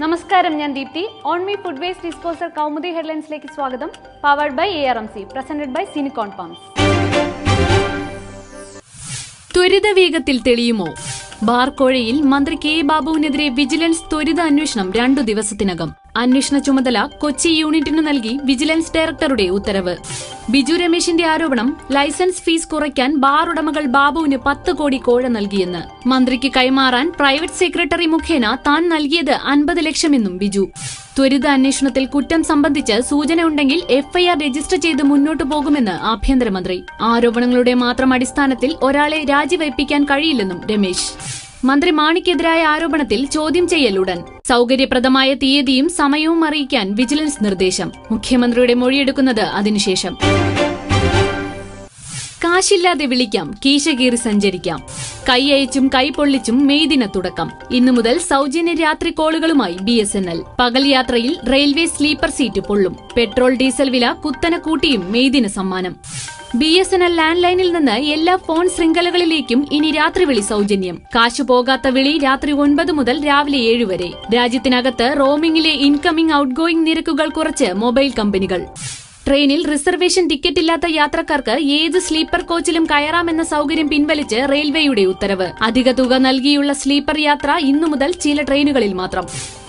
നമസ്കാരം ഞാൻ Deepthi. On me food waste disposal Kaumudi ഹെഡ്ലൈൻസിലേക്ക് സ്വാഗതം. Powered by A R M C presented by Sinicon pumps ത്വരിതവേഗത്തിൽ തെളിയുമോ? ബാർക്കോഴയിൽ മന്ത്രി കെ. ബാബുവിനെതിരെ വിജിലൻസ് ത്വരിത അന്വേഷണം രണ്ടു ദിവസത്തിനകം. അന്വേഷണ ചുമതല കൊച്ചി യൂണിറ്റിന് നൽകി വിജിലൻസ് ഡയറക്ടറുടെ ഉത്തരവ്. ബിജു രമേശിന്റെ ആരോപണം ലൈസൻസ് ഫീസ് കുറയ്ക്കാൻ ബാർ ഉടമകൾ ബാബുവിന് പത്ത് കോടി കോഴ നൽകിയെന്ന്. മന്ത്രിക്ക് കൈമാറാൻ പ്രൈവറ്റ് സെക്രട്ടറി മുഖേന താൻ നൽകിയത് അൻപത് ലക്ഷമെന്നും ബിജു. ത്വരിത അന്വേഷണത്തിൽ കുറ്റം സംബന്ധിച്ച് സൂചനയുണ്ടെങ്കിൽ എഫ്ഐആർ രജിസ്റ്റർ ചെയ്ത് മുന്നോട്ടു പോകുമെന്ന് ആഭ്യന്തരമന്ത്രി. ആരോപണങ്ങളുടെ മാത്രം അടിസ്ഥാനത്തിൽ ഒരാളെ രാജിവയ്പ്പിക്കാൻ കഴിയില്ലെന്നും രമേശ്. മന്ത്രി മാണിക്കെതിരായ ആരോപണത്തിൽ ചോദ്യം ചെയ്യലുടൻ സൗകര്യപ്രദമായ തീയതിയും സമയവും അറിയിക്കാൻ വിജിലൻസ് നിർദ്ദേശം. മുഖ്യമന്ത്രിയുടെ മൊഴിയെടുക്കുന്നത് അതിനുശേഷം. കാശില്ലാതെ വിളിക്കാം. കീശ കീറി സഞ്ചരിക്കാം. കൈയയച്ചും കൈപൊള്ളിച്ചും മെയ് ദിന തുടക്കം. ഇന്നു മുതൽ സൗജന്യ രാത്രി കോളുകളുമായി ബി എസ് എൻ എൽ. പകൽ യാത്രയിൽ റെയിൽവേ സ്ലീപ്പർ സീറ്റ് പൊള്ളും. പെട്രോൾ ഡീസൽ വില കുത്തനെ കൂട്ടിയും മെയ് ദിന സമ്മാനം. B S N L land ലൈനിൽ നിന്ന് എല്ലാ ഫോൺ ശൃംഖലകളിലേക്കും ഇനി രാത്രി വിളി സൗജന്യം. കാശു പോകാത്ത വിളി രാത്രി ഒൻപത് മുതൽ രാവിലെ ഏഴ് വരെ. രാജ്യത്തിനകത്ത് റോമിംഗിലെ ഇൻകമിംഗ് ഔട്ട്ഗോയിംഗ് നിരക്കുകൾ കുറച്ച് മൊബൈൽ കമ്പനികൾ. ട്രെയിനിൽ റിസർവേഷൻ ടിക്കറ്റ് ഇല്ലാത്ത യാത്രക്കാർക്ക് ഏത് സ്ലീപ്പർ കോച്ചിലും കയറാമെന്ന സൗകര്യം പിൻവലിച്ച് റെയിൽവേയുടെ ഉത്തരവ്. അധിക തുക നൽകിയുള്ള സ്ലീപ്പർ യാത്ര ഇന്നു മുതൽ ചില ട്രെയിനുകളിൽ മാത്രം.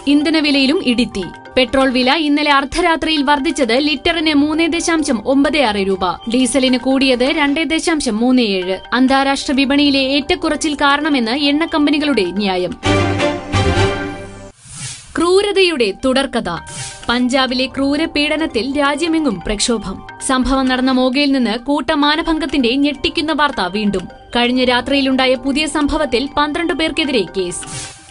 ഇന്ധനവിലയിലും ഇടിത്തി. പെട്രോൾ വില ഇന്നലെ അർദ്ധരാത്രിയിൽ വർദ്ധിച്ചത് ലിറ്ററിന് മൂന്ന് ദശാംശം ഒമ്പത് ആറ് രൂപ. ഡീസലിന് കൂടിയത് രണ്ട് ദശാംശം മൂന്ന് ഏഴ്. അന്താരാഷ്ട്ര വിപണിയിലെ ഏറ്റക്കുറച്ചിൽ കാരണമെന്ന് എണ്ണ കമ്പനികളുടെ ന്യായം. ക്രൂരതയുടെ തുടർക്കഥ. പഞ്ചാബിലെ ക്രൂരപീഡനത്തിൽ രാജ്യമെങ്ങും പ്രക്ഷോഭം. സംഭവം നടന്ന മോഗയിൽ നിന്ന് കൂട്ടമാനഭംഗത്തിന്റെ ഞെട്ടിക്കുന്ന വാർത്ത വീണ്ടും. കഴിഞ്ഞ രാത്രിയിലുണ്ടായ പുതിയ സംഭവത്തിൽ പന്ത്രണ്ട് പേർക്കെതിരെ കേസ്.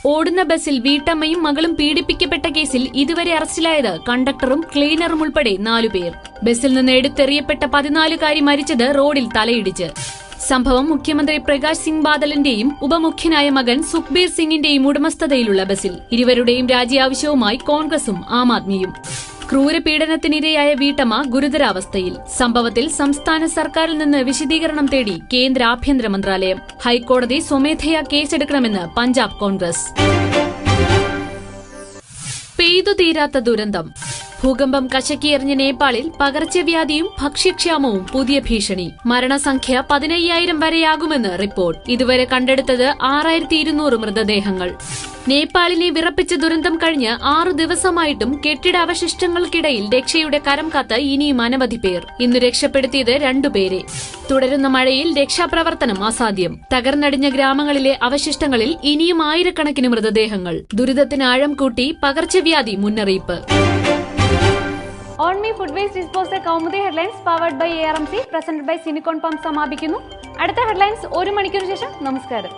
ഓടുന്ന ബസ്സിൽ വീട്ടമ്മയും മകളും പീഡിപ്പിക്കപ്പെട്ട കേസിൽ ഇതുവരെ അറസ്റ്റിലായത് കണ്ടക്ടറും ക്ലീനറും ഉൾപ്പെടെ നാലുപേർ ബസ്സിൽ നിന്ന് എടുത്തെറിയപ്പെട്ട പതിനാലുകാരി മരിച്ചത് റോഡിൽ തലയിടിച്ച്. സംഭവം മുഖ്യമന്ത്രി പ്രകാശ് സിംഗ് ബാദലിന്റെയും ഉപമുഖ്യനായ മകൻ സുഖ്ബീർ സിംഗിന്റെയും ഉടമസ്ഥതയിലുള്ള ബസിൽ. ഇരുവരുടെയും രാജി ആവശ്യവുമായി കോൺഗ്രസും ആം ആദ്മിയും. ക്രൂരപീഡനത്തിനിരയായ വീട്ടമ്മ ഗുരുതരാവസ്ഥയിൽ. സംഭവത്തിൽ സംസ്ഥാന സർക്കാരിൽ നിന്ന് വിശദീകരണം തേടി കേന്ദ്ര ആഭ്യന്തര മന്ത്രാലയം. ഹൈക്കോടതി സ്വമേധയാ കേസെടുക്കണമെന്ന് പഞ്ചാബ് കോൺഗ്രസ്. പെയ്തു തീരാത്ത ദുരന്തം. ഭൂകമ്പം കശക്കിയെറിഞ്ഞ നേപ്പാളിൽ പകർച്ചവ്യാധിയും ഭക്ഷ്യക്ഷാമവും പുതിയ ഭീഷണി. മരണസംഖ്യ പതിനയ്യായിരം വരെയാകുമെന്ന് റിപ്പോർട്ട്. ഇതുവരെ കണ്ടെടുത്തത് ആറായിരത്തി ഇരുന്നൂറ് മൃതദേഹങ്ങൾ. നേപ്പാളിനെ വിറപ്പിച്ച ദുരന്തം കഴിഞ്ഞ് ആറു ദിവസമായിട്ടും കെട്ടിട അവശിഷ്ടങ്ങൾക്കിടയിൽ രക്ഷയുടെ കരം കാത്ത് ഇനിയും അനവധി പേർ. ഇന്ന് രക്ഷപ്പെടുത്തിയത് രണ്ടുപേരെ തുടരുന്ന മഴയിൽ രക്ഷാപ്രവർത്തനം അസാധ്യം. തകർന്നടിഞ്ഞ ഗ്രാമങ്ങളിലെ അവശിഷ്ടങ്ങളിൽ ഇനിയും ആയിരക്കണക്കിന് മൃതദേഹങ്ങൾ. ദുരിതത്തിന് ആഴം കൂട്ടി പകർച്ചവ്യാധി മുന്നറിയിപ്പ്. On me food waste disposal Kaumudi headlines powered by A R M C presented by Sinicon pump സമാപിക്കുന്നു. അടുത്ത ഹെഡ്ലൈൻസ് ഒരു മണിക്കൂർ ശേഷം നമസ്കാരം.